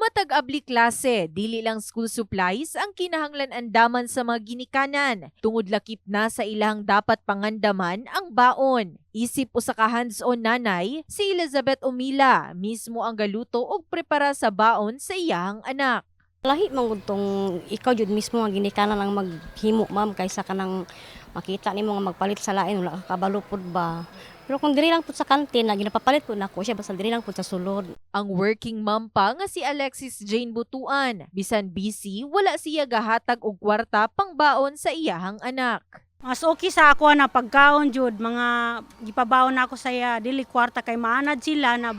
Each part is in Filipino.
Matag abli klase, dili lang school supplies ang kinahanglan andaman sa mga ginikanan. Tungod lakip na sa ilang dapat pangandaman ang baon. Isip usa ka hands-on nanay, si Elizabeth Umila, mismo ang galuto og prepara sa baon sa iyang anak. Lahi man gud tong ikaw jud mismo ang ginikanan ang maghimo ma'am kaysa kanang makita nimo nga magpalit sa lain wala ka kabalo pud ba. Pero kung diri lang pud sa kantin na ginapapalit ko nako siya basta diri lang pud sa sulod. Ang working mom pa nga si Alexis Jane Butuan. Bisan busy, wala siya gahatag og kwarta pangbaon sa iyahang anak. Mas okay sa ako na pagkaon jud mga gipabaon na ako saya dili kwarta kay maanad sila na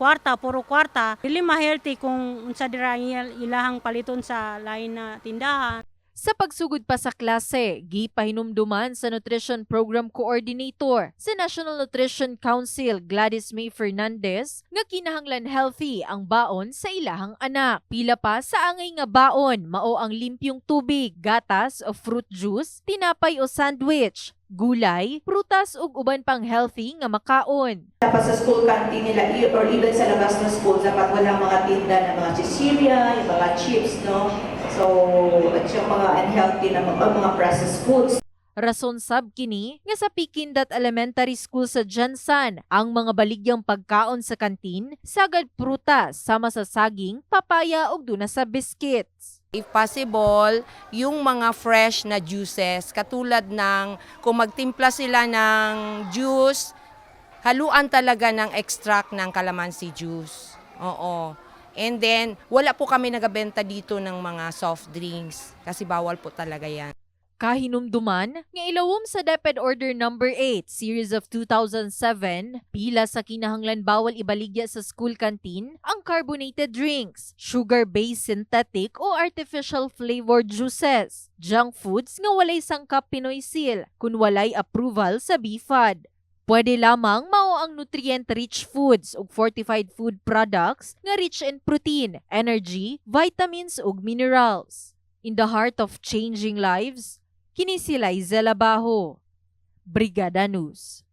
kwarta puro kwarta dili ma-healthy kung unsa dira ila- ilahang paliton sa lain na tindahan. Sa pagsugod pa sa klase, gipahinumduman sa Nutrition Program Coordinator sa National Nutrition Council Gladys May Fernandez nga kinahanglan healthy ang baon sa ilahang anak. Pila pa sa angay nga baon mao ang limpyong tubig, gatas o fruit juice, tinapay o sandwich, gulay, prutas ug uban pang healthy nga makaon. dapat sa school canteen nila or even sa labas ng school, dapat walang mga tinda ng mga chichirya, yung mga chips, no? So, at yung mga unhealthy na mga, mga processed foods. Rason sab kini nga sa Pikindat Elementary School sa Jansan ang mga baligyang pagkaon sa kantin sagad prutas sama sa saging, papaya ug duna sa biscuits. If possible, yung mga fresh na juices, katulad ng kung magtimpla sila ng juice, haluan talaga ng extract ng calamansi juice. Oo. And then, wala po kami nagabenta dito ng mga soft drinks kasi bawal po talaga yan. Kahinumduman nga ilawom sa DepEd Order Number 8 Series of 2007 pila sa kinahanglan bawal ibaligya sa school canteen ang carbonated drinks, sugar-based synthetic o artificial flavored juices, junk foods nga walay sangkap Pinoy seal kun walay approval sa BFAD. Pwede lamang mao ang nutrient-rich foods ug fortified food products nga rich in protein, energy, vitamins ug minerals. In the heart of changing lives, kini si Liza Labajo. Brigada News.